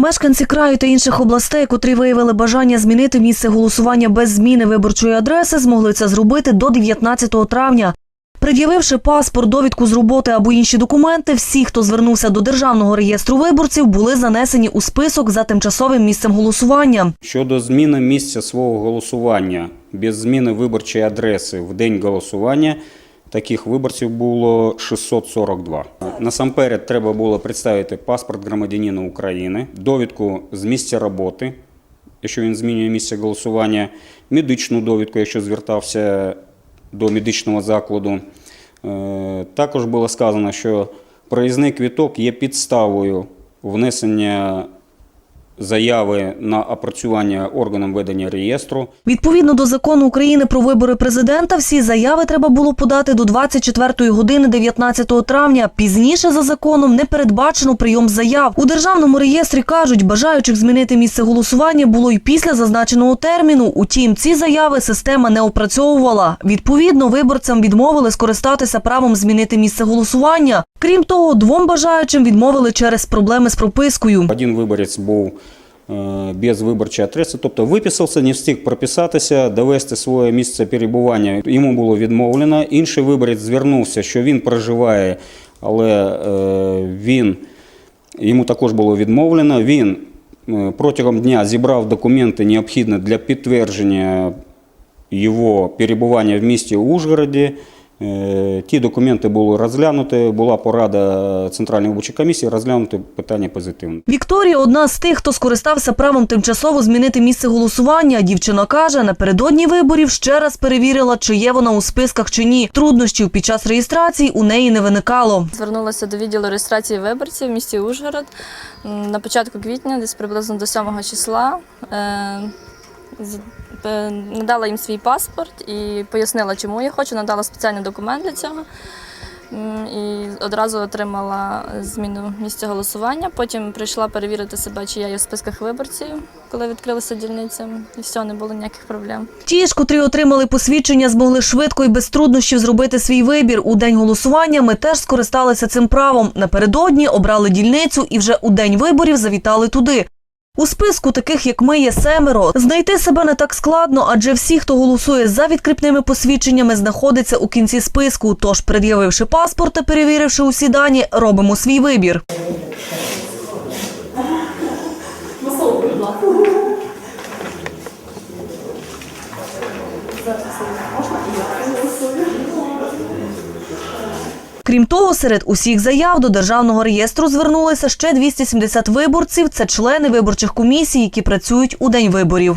Мешканці краю та інших областей, котрі виявили бажання змінити місце голосування без зміни виборчої адреси, змогли це зробити до 19 травня. Пред'явивши паспорт, довідку з роботи або інші документи, всі, хто звернувся до Державного реєстру виборців, були занесені у список за тимчасовим місцем голосування. Щодо зміни місця свого голосування без зміни виборчої адреси в день голосування, таких виборців було 642. Насамперед треба було представити паспорт громадянина України, довідку з місця роботи, якщо він змінює місце голосування, медичну довідку, якщо звертався до медичного закладу. Е, Також було сказано, що проїзний квіток є підставою внесення заяви на опрацювання органом ведення реєстру. Відповідно до закону України про вибори президента, всі заяви треба було подати до 24 години 19 травня. Пізніше за законом не передбачено прийом заяв. У державному реєстрі кажуть, бажаючих змінити місце голосування було й після зазначеного терміну. Утім, ці заяви система не опрацьовувала. Відповідно, виборцям відмовили скористатися правом змінити місце голосування. Крім того, двом бажаючим відмовили через проблеми з пропискою. Один виборець був без виборчої адреси, тобто виписався, не встиг прописатися, довести своє місце перебування. Йому було відмовлено. Інший виборець звернувся, що він проживає, але е, він, йому також було відмовлено. Він е, протягом дня зібрав документи, необхідні для підтвердження його перебування в місті Ужгороді. Е, Ті документи були розглянуті, була порада Центральної виборчої комісії розглянути питання позитивно. Вікторія одна з тих, хто скористався правом тимчасово змінити місце голосування. Дівчина каже, напередодні виборів ще раз перевірила, чи є вона у списках чи ні. Труднощів під час реєстрації у неї не виникало. Звернулася до відділу реєстрації виборців в місті Ужгород на початку квітня, десь приблизно до 7 числа. Е, Надала їм свій паспорт і пояснила, чому я хочу. Надала спеціальний документ для цього. І одразу отримала зміну місця голосування. Потім прийшла перевірити себе, чи я є в списках виборців, коли відкрилася дільниця. І все, не було ніяких проблем. Ті ж, котрі отримали посвідчення, змогли швидко і без труднощів зробити свій вибір. У день голосування ми теж скористалися цим правом. Напередодні обрали дільницю і вже у день виборів завітали туди. У списку таких, як ми, є семеро. Знайти себе не так складно, адже всі, хто голосує за відкріпними посвідченнями, знаходяться у кінці списку. Тож, пред'явивши паспорт та перевіривши усі дані, робимо свій вибір. Крім того, серед усіх заяв до державного реєстру звернулися ще 270 виборців. Це члени виборчих комісій, які працюють у день виборів.